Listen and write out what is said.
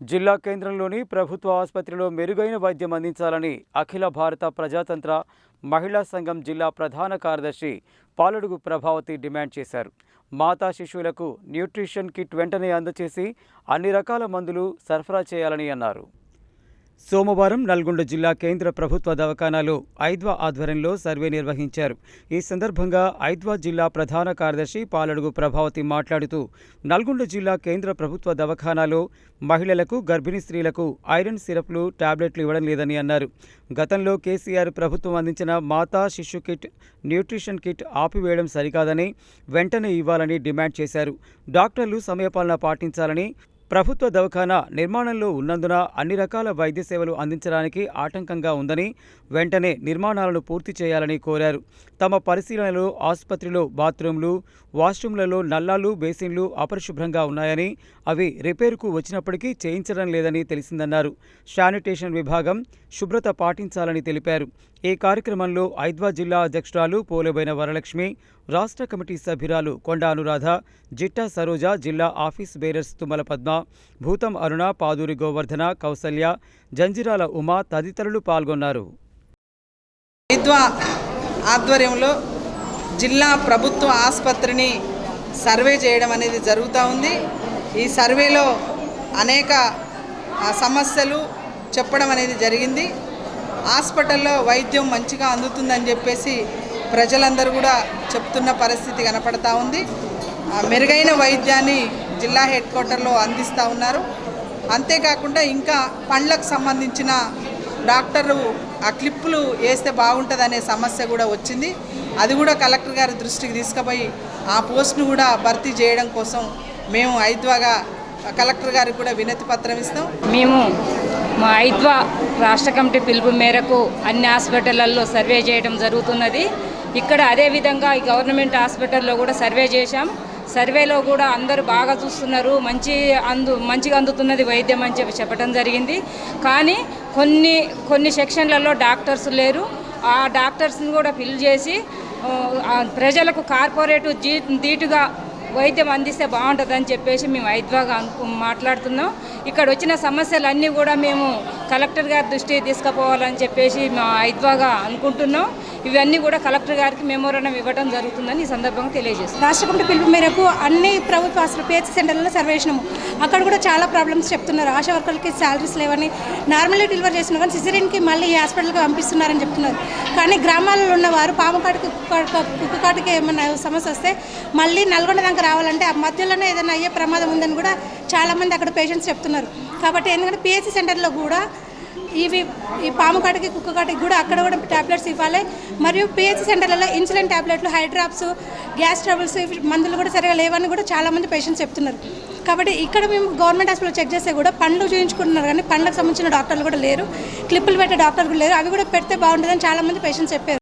జిల్లా కేంద్రంలోని ప్రభుత్వ ఆసుపత్రిలో మెరుగైన వైద్యం అందించాలని అఖిల భారత ప్రజాతంత్ర మహిళా సంఘం జిల్లా ప్రధాన కార్యదర్శి పాలడుగు ప్రభావతి డిమాండ్ చేశారు. మాతా శిశువులకు న్యూట్రిషన్ కిట్ వెంటనే అందజేసి అన్ని రకాల మందులు సరఫరా చేయాలని అన్నారు. సోమవారం నల్గొండ జిల్లా కేంద్ర ప్రభుత్వ దవాఖానాలో ఐద్వా ఆధ్వర్యంలో సర్వే నిర్వహించారు. ఈ సందర్భంగా ఐద్వా జిల్లా ప్రధాన కార్యదర్శి పాలడుగు ప్రభావతి మాట్లాడుతూ నల్గొండ జిల్లా కేంద్ర ప్రభుత్వ దవాఖానాలో మహిళలకు గర్భిణీ స్త్రీలకు ఐరన్ సిరప్లు టాబ్లెట్లు ఇవ్వడం లేదని అన్నారు. గతంలో కేసీఆర్ ప్రభుత్వం అందించిన మాతా శిశు కిట్ న్యూట్రిషన్ కిట్ ఆపివేయడం సరికాదని వెంటనే ఇవ్వాలని డిమాండ్ చేశారు. డాక్టర్లు సమయపాలన పాటించాలని ప్రభుత్వ దవాఖానా నిర్మాణంలో ఉన్నందున అన్ని రకాల వైద్య సేవలు అందించడానికి ఆటంకంగా ఉందని వెంటనే నిర్మాణాలను పూర్తి చేయాలని కోరారు. తమ పరిశీలనలో ఆసుపత్రిలో బాత్రూంలు వాష్రూమ్లలో నల్లాలు బేసిన్లు అపరిశుభ్రంగా ఉన్నాయని అవి రిపేరుకు వచ్చినప్పటికీ చేయించడం లేదని తెలిసిందన్నారు. శానిటేషన్ విభాగం శుభ్రత పాటించాలని తెలిపారు. ఈ కార్యక్రమంలో ఐద్వా జిల్లా అధ్యక్షురాలు పోలేబైన వరలక్ష్మి రాష్ట్ర కమిటీ సభ్యురాలు కొండ అనురాధ జిట్టా సరోజ జిల్లా ఆఫీస్ బేరర్స్ తుమ్మల పద్మ భూతం అరుణ పాదూరి గోవర్ధన కౌసల్య జంజిరాల ఉమా తదితరులు పాల్గొన్నారు. విద్వా ఆధ్వర్యంలో జిల్లా ప్రభుత్వ ఆసుపత్రిని సర్వే చేయడం అనేది జరుగుతూ ఉంది. ఈ సర్వేలో అనేక సమస్యలు చెప్పడం అనేది జరిగింది. హాస్పిటల్లో వైద్యం మంచిగా అందుతుందని చెప్పేసి ప్రజలందరూ కూడా చెప్తున్న పరిస్థితి కనపడతా ఉంది. ఆ, మెరుగైన వైద్యాన్ని జిల్లా హెడ్ క్వార్టర్లో అందిస్తూ ఉన్నారు. అంతేకాకుండా ఇంకా పండ్లకు సంబంధించిన డాక్టర్లు ఆ క్లిప్పులు వేస్తే బాగుంటుందనే సమస్య కూడా వచ్చింది. అది కూడా కలెక్టర్ గారి దృష్టికి తీసుకుపోయి ఆ పోస్ట్ను కూడా భర్తీ చేయడం కోసం మేము ఐద్వాగా కలెక్టర్ గారికి కూడా వినతి పత్రం ఇస్తాం. మేము మా ఐద్వా రాష్ట్ర కమిటీ పిలుపు మేరకు అన్ని హాస్పిటళ్ళలో సర్వే చేయడం జరుగుతున్నది. ఇక్కడ అదేవిధంగా ఈ గవర్నమెంట్ హాస్పిటల్లో కూడా సర్వే చేశాం. సర్వేలో కూడా అందరూ బాగా చూస్తున్నారు. మంచి అందు మంచిగా అందుతున్నది వైద్యం అని చెప్పి చెప్పడం జరిగింది. కానీ కొన్ని కొన్ని సెక్షన్లలో డాక్టర్స్ లేరు. ఆ డాక్టర్స్ని కూడా ఫిల్ చేసి ప్రజలకు కార్పొరేట్ జీ ధీటుగా వైద్యం అందిస్తే బాగుంటుందని చెప్పేసి మేము ఐద్వాగా అనుకు మాట్లాడుతున్నాం. ఇక్కడ వచ్చిన సమస్యలన్నీ కూడా మేము కలెక్టర్ గారి దృష్టికి తీసుకుపోవాలని చెప్పేసి మా ఐద్వాగా అనుకుంటున్నాం. ఇవన్నీ కూడా కలెక్టర్ గారికి మెమోరాండం ఇవ్వడం జరుగుతుందని ఈ సందర్భంగా తెలియజేస్తుంది రాష్ట్ర కమిటీ పిలుపు మేరకు అన్ని ప్రభుత్వ హాస్పిటల్ పిహెచ్ సెంటర్లలో సర్వే చేసినాము అక్కడ కూడా చాలా ప్రాబ్లమ్స్ చెప్తున్నారు. ఆశా వర్కర్లకి శాలరీస్ లేవని నార్మల్లీ డెలివర్ చేసిన కానీ సిజరీన్కి మళ్ళీ ఈ హాస్పిటల్కి పంపిస్తున్నారని చెప్తున్నారు. కానీ గ్రామాలలో ఉన్నవారు పాముకాటికి కుక్కకాటికి ఏమన్నా సమస్య వస్తే మళ్ళీ నల్గొండ దాకా రావాలంటే ఆ మధ్యలోనే ఏదైనా అయ్యే ప్రమాదం ఉందని కూడా చాలామంది అక్కడ పేషెంట్స్ చెప్తున్నారు. కాబట్టి ఎందుకంటే పిహెచ్ సెంటర్లో కూడా ఇవి ఈ పాము కాటికి కుక్క కాటికి కూడా అక్కడ కూడా టాబ్లెట్స్ ఇవ్వాలి. మరియు పిహెచ్ సెంటర్లలో ఇన్సులిన్ టాబ్లెట్లు హైడ్రాప్స్ గ్యాస్ ట్రబుల్స్ ఇవి మందులు కూడా సరిగా లేవని కూడా చాలామంది పేషెంట్స్ చెప్తున్నారు. కాబట్టి ఇక్కడ మేము గవర్నమెంట్ హాస్పిటల్ చెక్ చేస్తే కూడా పండ్లు చూయించుకుంటున్నారు కానీ పండ్లకు సంబంధించిన డాక్టర్లు కూడా లేరు. క్లిప్పులు పెట్టే డాక్టర్లు కూడా లేరు. అవి కూడా పెడితే బాగుంటుందని చాలామంది పేషెంట్స్ చెప్పారు.